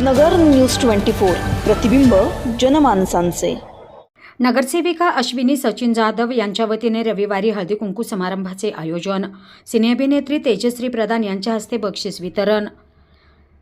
नगर news twenty four. प्रतिबिंब जनमानसांचे. नगरसेविका अश्विनी सचिन जाधव यांच्या वतीने रविवारी हळदी कुंकू समारंभाचे आयोजन. सिने अभिनेत्री तेजश्री प्रधान यांच्या हस्ते बक्षीस वितरण.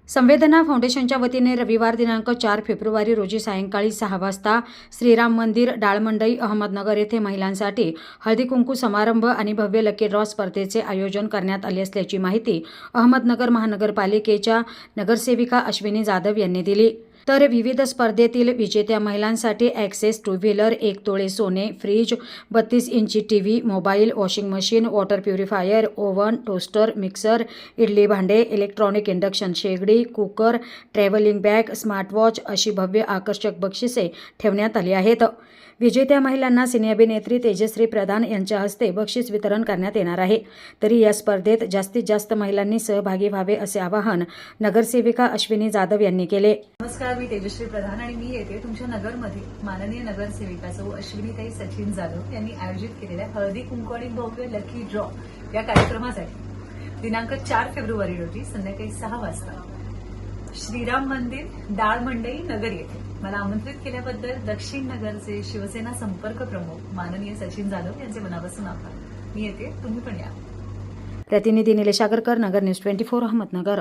संवेदना फाउंडेशनच्या वतीने रविवार दिनांक चार फेब्रुवारी रोजी सायंकाळी सहा वाजता श्रीराम मंदिर डाळमंडई अहमदनगर येथे महिलांसाठी हळदी कुंकू समारंभ आणि भव्य लकी ड्रॉ स्पर्धेचे आयोजन करण्यात आले असल्याची माहिती अहमदनगर महानगरपालिकेच्या नगरसेविका अश्विनी जाधव यांनी दिली. तर विविध स्पर्धेतील विजेत्या महिलांसाठी ॲक्सेस टू व्हीलर एक तोळे सोने फ्रीज बत्तीस इंची T V mobile washing machine water purifier oven toaster mixer idli भांडे इलेक्ट्रॉनिक इंडक्शन शेगडी कुकर ट्रॅव्हलिंग बॅग स्मार्टवॉच अशी भव्य आकर्षक बक्षिसे ठेवण्यात आली आहेत. विजेत्या महिलांना सिने अभिनेत्री तेजश्री प्रधान यांच्या हस्ते बक्षीस वितरण करण्यात येणार आहे. तरी या स्पर्धेत जास्तीत जास्त महिलांनी सहभागी व्हावे असे आवाहन नगरसेविका अश्विनी जाधव यांनी केले. नमस्कार मी तेजश्री प्रधान आणि मी येते तुमच्या नगरमध्ये. माननीय नगरसेविका सौ अश्विनीताई सचिन जाधव यांनी आयोजित केलेल्या हळदी कुंकू आणि भव्य लकी ड्रॉ या कार्यक्रमासाठी दिनांक चार फेब्रुवारी रोजी संध्याकाळी सहा वाजता श्रीराम मंदिर डाळ मंडई नगर येथे. मला आमंत्रित केल्याबद्दल दक्षिण नगरचे शिवसेना संपर्क प्रमुख माननीय सचिन जाधव यांचे मनापासून आभार. मी येते तुम्ही पण या. प्रतिनिधी Nilesh Agarkar Nagar news twenty four Ahmednagar.